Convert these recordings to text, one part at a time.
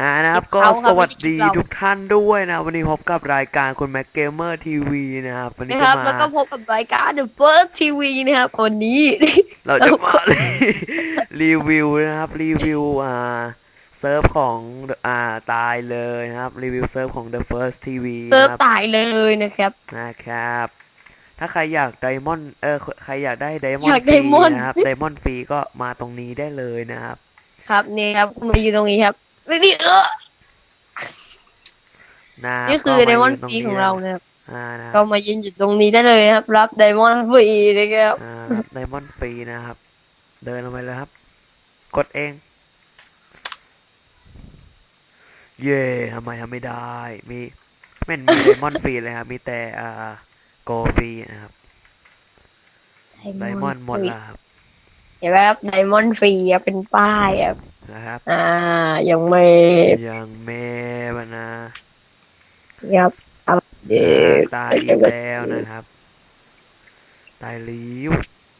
อ่านะครับก็เขาครับสวัสดีไม่ใช่เราทุกท่านด้วยนะ วันนี้พบกับรายการคุณแม็กเกมเมอร์ทีวีนะครับวันนี้นะคจะรับมาแล้วก็พบกับรายการ The First TV นะครับวันนี้ เราจะมารีวิวนะครับรีวิวอ่าเซิร์ฟของอ่าตายเลยนะครับรีวิวเซิร์ฟของ The First TV เซิร์ฟนะครับตายเลยนะครับนะครับ ถ้าใครอยากไดมอนด์เออใครอยากได้ไดมอนอยากด์ฟรี Diamond นะครับไดมอนด์ฟรีก็มาตรงนี้ได้เลยนะครับ ครับนี่ครับคุณมาอยู่ตรงนี้ครับ นี่เออนะนี่คือก็ไดมมาอนยืด์ฟรีของเรานะครับอ่านะคก็รับมายืนอยู่ตรงนี้ได้เลยนะครับ รับไดมอนด์ฟรีนะครับอ่ารับไดมอนด์ฟรีนะครับ เดินลงไปเลยครับ กดเอง เย่ทำไมทำไม่ได้ มีไม่เห็นมีไดมอนด์ฟรีเลยครับ มีแต่อ่าโกฟรีนะครับไดมอนด์หมดแล้วครับเห็นไหมครับไดมอนด์ฟรีครับเป็นป้ายครับ นะครับ อ่า ยังไม่ยังแม่บนะครับอัปเดตตายอีกแล้วนะครับ ตายลิ้ว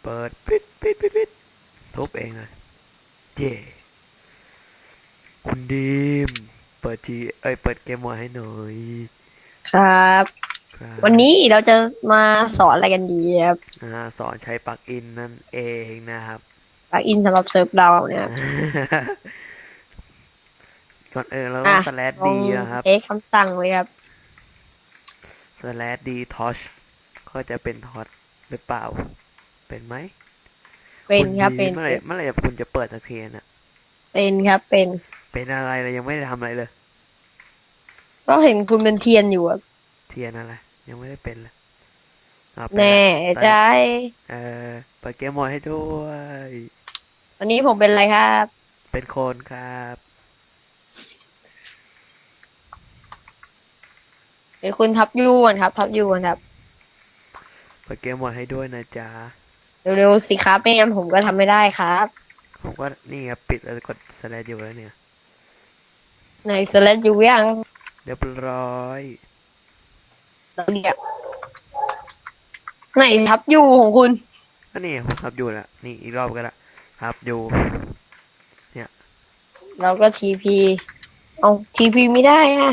เปิดปิดปิดปิดปิดทุบเองเลยเย่คุณดีม เปิดจีเอ้ย เปิดเกมโหมดให้หน่อยครับครับ วันนี้เราจะมาสอนอะไรกันดีครับ อ่า สอนใช้ปลั๊กอินนั่นเองนะครับ ปลักอินสำหรับเซิร์ฟเราเนี่ยก่อนเออเราอะต้องสแลดลองดีนะครับเทคคำสั่งเลยครับสแลดดีทอชก็จะเป็นทอชหรือเปล่า เป็นไหมเป็นครับณเป็ดีนเมื่อไหร่เมื่อไหร่คุณจะเปิดสักทีน่ะ เป็นครับเป็น เป็นอะไรเรายังไม่ได้ทำอะไรเลยก็เห็นคุณเป็นเทียนอยู่อะเทียนอะไรยังไม่ได้เป็นเลยอะเป็นแน่ละใจเออเปิดเกมโหมดให้ด้วย วันนี้ผมเป็นอะไรครับ เป็นคนครับ เป็นคุณทับยูก่อนครับ ทับยูก่อนครับเปิดเกมโหมดให้ด้วยนะจ๊ะ เร็วๆสิครับไม่งั้นผมก็ทำไม่ได้ครับ ผมก็นี่ครับปิดแล้วกดสแลดอยู่แล้วเนี่ยในสเลดอยู่ยังเรียบร้อยเราเรียกไหนทับยูของคุณ ก็นี่ผมทับอยู่แล้วนี่อีกรอบก็ละ ครับอยู่เราก็ทีพีเอาทีพีไม่ได้อะ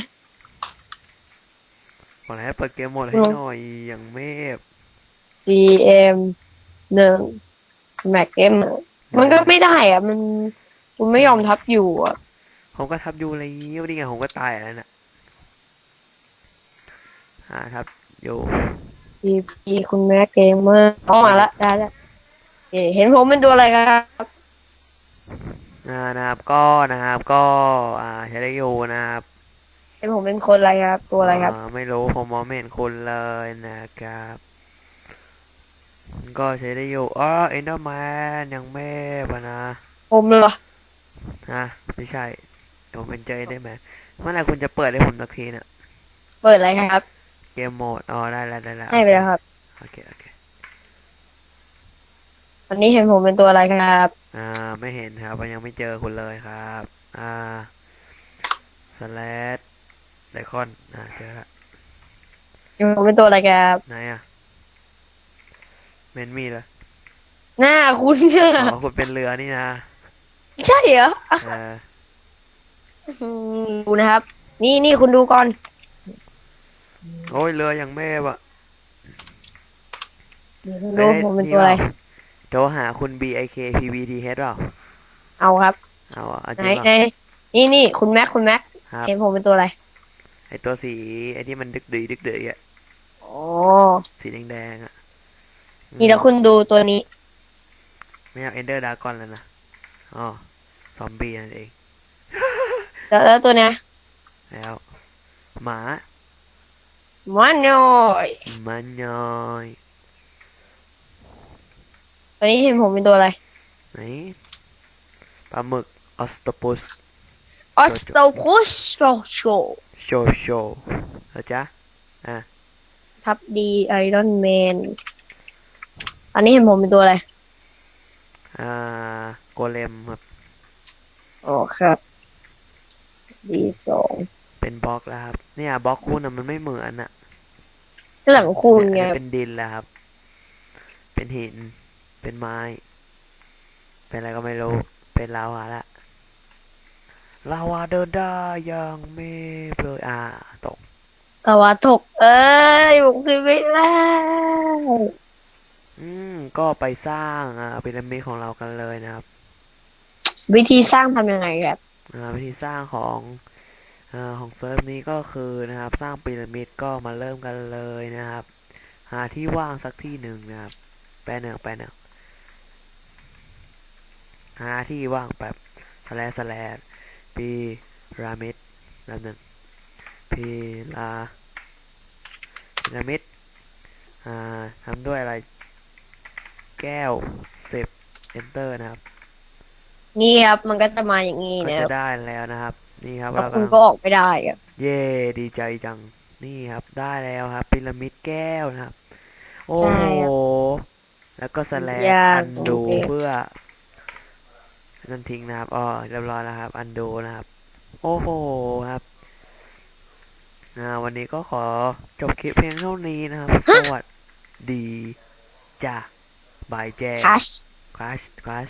ขอให้เปิดเกมโหมดให้อืมหน่อยอย่างเมฟ GM หนึ่งแม็กเอ็มมันก็ไม่ได้อะมันคุณไม่ยอมทับอยู่อะผมก็ทับอยู่แล้วนี่ไงผมก็ตายแล้วน่ะอ่าทับอยู่ ทีพีคุณแม็กเกมเมอร์เอามาละได้แล้วเอ๊ะ เห็นผมเป็นตัวอะไรครับอ่านะครับก็นะครับ ก็อ่าใช้ได้อยู่นะครับเห็นผมเป็นคนอะไรครับ ตัวอะไรครับาไม่รู้ผมมองไม่เห็นคุณเลยนะครับ ก็ใช้ได้อยู่อ๋อเอ็นเดอร์แมนยังไม่ปะนะผมเหรอฮะไม่ใช่เดี๋ยวผมเป็นเจอได้ไหมเมื่อไหร่คุณจะเปิดให้ผมสักทีเนี่ยเปิดอะไรครับ เกมโหมดอ๋อได้แล้วได้แล้วให้ไปแล้วครับ โอเคโอเค วันนี้เห็นผมเป็นตัวอะไรครับ อ่า ไม่เห็นครับยังไม่เจอคุณเลยครับ อ่าสแลดไดคอน อ่า เจอละเห็นผมเป็นตัวอะไรครับ ไหนอะ เมนมีเหรอหน้าคุณเนี่ย อ๋อคุณเป็นเรือนี่นะ ใช่เหรอเอออืมดูนะครับ นี่นี่คุณดูก่อน โอ้ยเรือยังไม่อะดูผมเป็นตัวอะไร โทรหาคุณ B I K P V T H เปล่าเอาครับ เอาอะเอาจไหนริงเปไหนล่านี่นี่คุณแม็กคุณแม็กครับ เห็นผมเป็นตัวอะไรไอตัวสีไอที่มันดึกดือดึกดืออะอ๋อสีแดงๆอะนี่แล้วคุณดูตัวนี้ ไม่เอาเอนเดอร์ดากอนแล้วนะอ๋อซอมบี้นั่นเอง แล้วแล้วตัวเนี้ยแล้ว หมามันน้อยมันน้อย ตัวนี้เห็นผมเป็นตัวอะไรไหนปลาหมึกออสโตปัสออสโตคุชโชโชโชโชแล้วจ๊ะทับดีไอรอนแมนอันนี้เห็นผมเป็นตัวอะไร อ่า โกเลมครับอ๋อครับดีสองเป็นบล็อกแล้วครับ เนี่ยบล็อกคุณอะมันไม่เหมือนอะหลังคุณเนี่ยไงอันนี้เป็นดินแล้วครับ เป็นหิน เป็นไม้ เป็นอะไรก็ไม่รู้ เป็นลาวาละลาวาเดินได้อย่างไม่เพลยอ่าตกตะวันตก เอ้ยผมขึ้นไม่ได้อืม ก็ไปสร้างอ่าพีระมิดของเรากันเลยนะครับ วิธีสร้างทำยังไงครับอ่าวิธีสร้างของอ่าของเซิร์ฟนี้ก็คือนะครับ สร้างพีระมิดก็มาเริ่มกันเลยนะครับ หาที่ว่างสักที่หนึ่งนะครับ แปลหนึ่งแปลหนึ่ง หาที่ว่างแบบสแลสแลปีรามิดแล้วหนึ่งพีราพีระมิดอ่าทำด้วยอะไร แก้วสิบ enter นะครับนี่ครับมันก็จะมาอย่างนี้ก็นะคจะรับได้แล้วนะครับ นี่ครับแล้วเราคุณกำลังก็ออกไม่ได้ครับเย่ดีใจจังนี่ครับ ได้แล้วครับพีระมิดแก้วนะครับ โอ้ใช่โหครับแล้วก็สแลนยากอันดูโอเคเพื่อ นั่นทิ้งนะครับอ๋อเรียบร้อยแล้วครับ อันดูนะครับ โอ้โหครับอ่าวันนี้ก็ขอจบคลิปเพียงเท่านี้นะครับ สวัสดีจ้าบายแจคัชคลาสคลาส